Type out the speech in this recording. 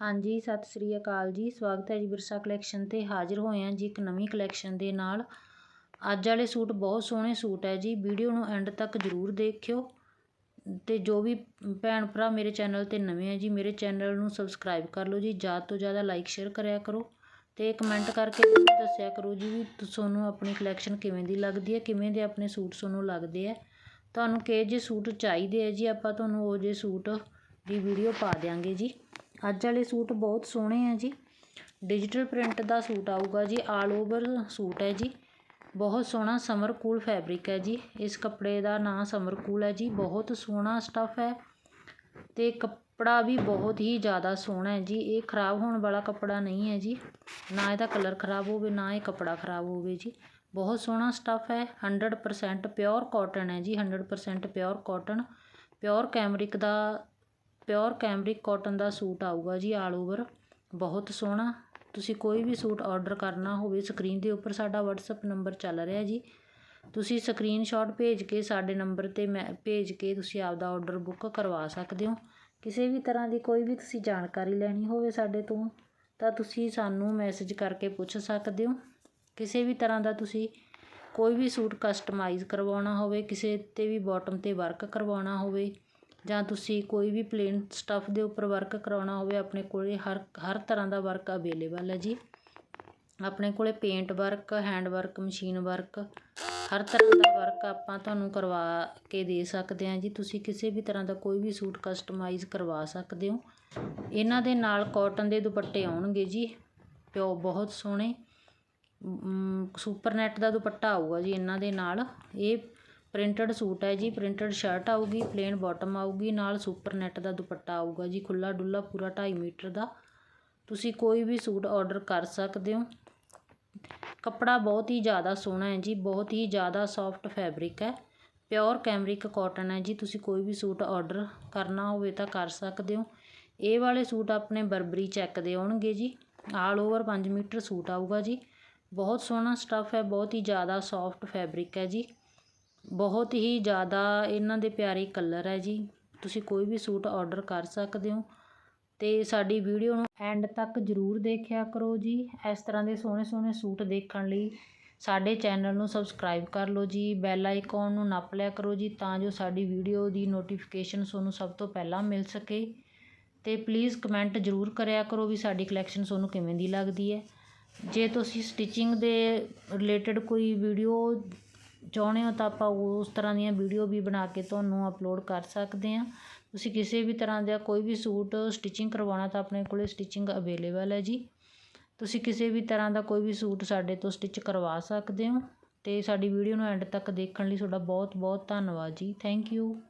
ਹਾਂਜੀ, ਸਤਿ ਸ੍ਰੀ ਅਕਾਲ ਜੀ। ਸਵਾਗਤ ਹੈ ਜੀ ਵਿਰਸਾ ਕਲੈਕਸ਼ਨ ਤੇ ਹਾਜ਼ਰ ਹੋਏ ਹਾਂ ਜੀ ਇੱਕ ਨਵੀਂ ਕਲੈਕਸ਼ਨ ਦੇ ਨਾਲ। ਅੱਜ ਵਾਲੇ ਸੂਟ ਬਹੁਤ ਸੋਹਣੇ ਸੂਟ ਹੈ ਜੀ। ਵੀਡੀਓ ਨੂੰ ਐਂਡ ਤੱਕ ਜ਼ਰੂਰ ਦੇਖਿਓ। ਤੇ ਜੋ ਵੀ ਭੈਣ ਭਰਾ ਮੇਰੇ ਚੈਨਲ ਤੇ ਨਵੇਂ ਹੈ ਜੀ, ਮੇਰੇ ਚੈਨਲ ਨੂੰ ਸਬਸਕ੍ਰਾਈਬ ਕਰ ਲਓ ਜੀ। ਜ਼ਿਆਦਾ ਤੋਂ ਜ਼ਿਆਦਾ ਲਾਈਕ ਸ਼ੇਅਰ ਕਰਿਆ ਕਰੋ। ਤੇ ਕਮੈਂਟ ਕਰਕੇ ਦੱਸਿਆ ਕਰੋ ਜੀ ਵੀ ਤੁਹਾਨੂੰ ਆਪਣੀ ਕਲੈਕਸ਼ਨ ਕਿਵੇਂ ਦੀ ਲੱਗਦੀ ਹੈ, ਕਿਵੇਂ ਦੇ ਆਪਣੇ ਸੂਟ ਤੁਹਾਨੂੰ ਲੱਗਦੇ ਆ ਤੁਹਾਨੂੰ ਕਿਹੋ ਜਿਹੇ ਸੂਟ ਚਾਹੀਦੇ ਆ ਜੀ? ਆਪਾਂ ਤੁਹਾਨੂੰ ਉਹ ਜਿਹੇ ਸੂਟ ਦੀ ਵੀਡੀਓ ਪਾ ਦਿਆਂਗੇ ਜੀ। ਅੱਜ ਵਾਲੇ ਸੂਟ ਬਹੁਤ ਸੋਹਣੇ ਹੈ ਜੀ। ਡਿਜੀਟਲ ਪ੍ਰਿੰਟ ਦਾ ਸੂਟ ਆਊਗਾ ਜੀ ਆਲ ਓਵਰ ਸੂਟ ਹੈ ਜੀ। ਬਹੁਤ ਸੋਹਣਾ ਸਮਰਕੂਲ ਫੈਬਰਿਕ ਹੈ ਜੀ। ਇਸ ਕੱਪੜੇ ਦਾ ਨਾਂ ਸਮਰਕੂਲ ਹੈ ਜੀ। ਬਹੁਤ ਸੋਹਣਾ ਸਟੱਫ ਹੈ ਅਤੇ ਕੱਪੜਾ ਵੀ ਬਹੁਤ ਹੀ ਜ਼ਿਆਦਾ ਸੋਹਣਾ ਹੈ ਜੀ। ਇਹ ਖਰਾਬ ਹੋਣ ਵਾਲਾ ਕੱਪੜਾ ਨਹੀਂ ਹੈ ਜੀ। ਨਾ ਇਹਦਾ ਕਲਰ ਖਰਾਬ ਹੋਵੇ, ਨਾ ਇਹ ਕੱਪੜਾ ਖਰਾਬ ਹੋਵੇ ਜੀ। ਬਹੁਤ ਸੋਹਣਾ ਸਟੱਫ ਹੈ। 100% ਪਿਓਰ ਕਾਟਨ ਹੈ ਜੀ। 100% ਪਿਓਰ ਕਾਟਨ ਪਿਓਰ ਕੈਮਰਿਕ ਦਾ ਪਿਓਰ ਕੈਮਰਿਕ ਕੋਟਨ ਦਾ ਸੂਟ ਆਊਗਾ ਜੀ ਆਲ ਓਵਰ ਬਹੁਤ ਸੋਹਣਾ। ਤੁਸੀਂ ਕੋਈ ਵੀ ਸੂਟ ਔਡਰ ਕਰਨਾ ਹੋਵੇ ਸਕਰੀਨ ਦੇ ਉੱਪਰ ਸਾਡਾ ਵਟਸਐਪ ਨੰਬਰ ਚੱਲ ਰਿਹਾ ਜੀ। ਤੁਸੀਂ ਸਕਰੀਨਸ਼ਾਟ ਭੇਜ ਕੇ ਸਾਡੇ ਨੰਬਰ 'ਤੇ ਮੈਂ, ਭੇਜ ਕੇ ਤੁਸੀਂ ਆਪਦਾ ਔਡਰ ਬੁੱਕ ਕਰਵਾ ਸਕਦੇ ਹੋ। ਕਿਸੇ ਵੀ ਤਰ੍ਹਾਂ ਦੀ ਕੋਈ ਵੀ ਤੁਸੀਂ ਜਾਣਕਾਰੀ ਲੈਣੀ ਹੋਵੇ ਸਾਡੇ ਤੋਂ, ਤਾਂ ਤੁਸੀਂ ਸਾਨੂੰ ਮੈਸੇਜ ਕਰਕੇ ਪੁੱਛ ਸਕਦੇ ਹੋ। ਕਿਸੇ ਵੀ ਤਰ੍ਹਾਂ ਦਾ ਤੁਸੀਂ ਕੋਈ ਵੀ ਸੂਟ ਕਸਟਮਾਈਜ਼ ਕਰਵਾਉਣਾ ਹੋਵੇ, ਕਿਸੇ 'ਤੇ ਵੀ ਬਾਟਮ 'ਤੇ ਵਰਕ ਕਰਵਾਉਣਾ ਹੋਵੇ ਜਾਂ ਤੁਸੀਂ ਕੋਈ ਵੀ ਪਲੇਨ ਸਟੱਫ ਦੇ ਉੱਪਰ ਵਰਕ ਕਰਵਾਉਣਾ ਹੋਵੇ, ਆਪਣੇ ਕੋਲ ਹਰ ਹਰ ਤਰ੍ਹਾਂ ਦਾ ਵਰਕ ਅਵੇਲੇਬਲ ਹੈ ਜੀ। ਆਪਣੇ ਕੋਲ paint work hand work machine work ਹਰ ਤਰ੍ਹਾਂ ਦਾ ਵਰਕ ਆਪਾਂ ਤੁਹਾਨੂੰ ਕਰਵਾ ਕੇ ਦੇ ਸਕਦੇ ਹਾਂ ਜੀ। ਤੁਸੀਂ ਕਿਸੇ ਵੀ ਤਰ੍ਹਾਂ ਦਾ ਕੋਈ ਵੀ ਸੂਟ ਕਸਟਮਾਈਜ਼ ਕਰਵਾ ਸਕਦੇ ਹੋ। ਇਹਨਾਂ ਦੇ ਨਾਲ ਕਾਟਨ ਦੇ ਦੁਪੱਟੇ ਆਉਣਗੇ ਜੀ। ਪਿਓ, ਬਹੁਤ ਸੋਹਣੇ ਸੁਪਰ ਨੈਟ ਦਾ ਦੁਪੱਟਾ ਆਊਗਾ ਜੀ ਇਹਨਾਂ ਦੇ ਨਾਲ। ਇਹ ਪ੍ਰਿੰਟਡ ਸੂਟ ਹੈ ਜੀ, ਪ੍ਰਿੰਟਡ ਸ਼ਰਟ ਆਊਗੀ ਪਲੇਨ ਬਾਟਮ ਆਊਗੀ, ਨਾਲ ਸੁਪਰ ਨੈਟ ਦਾ ਦੁਪੱਟਾ ਆਊਗਾ ਜੀ ਖੁੱਲਾ ਡੁੱਲਾ ਪੂਰਾ 2.5 ਮੀਟਰ ਦਾ। ਤੁਸੀਂ ਕੋਈ ਵੀ ਸੂਟ ਆਰਡਰ ਕਰ ਸਕਦੇ ਹੋ। ਕੱਪੜਾ ਬਹੁਤ ਹੀ ਜ਼ਿਆਦਾ ਸੋਹਣਾ ਹੈ ਜੀ, ਬਹੁਤ ਹੀ ਜ਼ਿਆਦਾ ਸੌਫਟ ਫੈਬਰਿਕ ਹੈ। ਪਿਓਰ ਕੈਮਰਿਕ ਕਾਟਨ ਹੈ ਜੀ, ਤੁਸੀਂ ਕੋਈ ਵੀ ਸੂਟ ਆਰਡਰ ਕਰਨਾ ਹੋਵੇ ਤਾਂ ਕਰ ਸਕਦੇ ਹੋ। ਇਹ ਵਾਲੇ ਸੂਟ ਆਪਣੇ ਬਰਬਰੀ ਚੈੱਕ ਦੇ ਆਉਣਗੇ ਜੀ। ਆਲ ਓਵਰ 5 ਮੀਟਰ ਸੂਟ ਆਊਗਾ ਜੀ। ਬਹੁਤ ਸੋਹਣਾ ਸਟੱਫ ਹੈ, ਬਹੁਤ ਹੀ ਜ਼ਿਆਦਾ ਸੌਫਟ ਫੈਬਰਿਕ ਹੈ ਜੀ। ਬਹੁਤ ਹੀ ਜ਼ਿਆਦਾ ਇਹਨਾਂ ਦੇ ਪਿਆਰੇ ਕਲਰ ਹੈ ਜੀ। ਤੁਸੀਂ ਕੋਈ ਵੀ ਸੂਟ ਔਡਰ ਕਰ ਸਕਦੇ ਹੋ ਅਤੇ ਸਾਡੀ ਵੀਡੀਓ ਨੂੰ ਐਂਡ ਤੱਕ ਜ਼ਰੂਰ ਦੇਖਿਆ ਕਰੋ ਜੀ। ਇਸ ਤਰ੍ਹਾਂ ਦੇ ਸੋਹਣੇ ਸੋਹਣੇ ਸੂਟ ਦੇਖਣ ਲਈ ਸਾਡੇ ਚੈਨਲ ਨੂੰ ਸਬਸਕ੍ਰਾਈਬ ਕਰ ਲਓ ਜੀ। ਬੈਲ ਆਈਕਨ ਨੂੰ ਨੱਪ ਲਿਆ ਕਰੋ ਜੀ ਤਾਂ ਜੋ ਸਾਡੀ ਵੀਡੀਓ ਦੀ ਨੋਟੀਫਿਕੇਸ਼ਨ ਤੁਹਾਨੂੰ ਸਭ ਤੋਂ ਪਹਿਲਾਂ ਮਿਲ ਸਕੇ। ਅਤੇ ਪਲੀਜ਼ ਕਮੈਂਟ ਜ਼ਰੂਰ ਕਰਿਆ ਕਰੋ ਵੀ ਸਾਡੀ ਕਲੈਕਸ਼ਨ ਤੁਹਾਨੂੰ ਕਿਵੇਂ ਦੀ ਲੱਗਦੀ ਹੈ। ਜੇ ਤੁਸੀਂ ਸਟਿਚਿੰਗ ਦੇ ਰਿਲੇਟਡ ਕੋਈ ਵੀਡੀਓ ਚਾਹੁੰਦੇ ਹੋ ਤਾਂ ਆਪਾਂ ਉਸ ਤਰ੍ਹਾਂ ਦੀਆਂ ਵੀਡੀਓ ਵੀ ਬਣਾ ਕੇ ਤੁਹਾਨੂੰ ਅਪਲੋਡ ਕਰ ਸਕਦੇ ਹਾਂ। ਤੁਸੀਂ ਕਿਸੇ ਵੀ ਤਰ੍ਹਾਂ ਦਾ ਕੋਈ ਵੀ ਸੂਟ ਸਟਿਚਿੰਗ ਕਰਵਾਉਣਾ ਤਾਂ ਆਪਣੇ ਕੋਲ ਸਟਿਚਿੰਗ ਅਵੇਲੇਬਲ ਹੈ ਜੀ। ਤੁਸੀਂ ਕਿਸੇ ਵੀ ਤਰ੍ਹਾਂ ਦਾ ਕੋਈ ਵੀ ਸੂਟ ਸਾਡੇ ਤੋਂ ਸਟਿਚ ਕਰਵਾ ਸਕਦੇ ਹੋ। ਅਤੇ ਸਾਡੀ ਵੀਡੀਓ ਨੂੰ ਐਂਡ ਤੱਕ ਦੇਖਣ ਲਈ ਤੁਹਾਡਾ ਬਹੁਤ ਬਹੁਤ ਧੰਨਵਾਦ ਜੀ। Thank you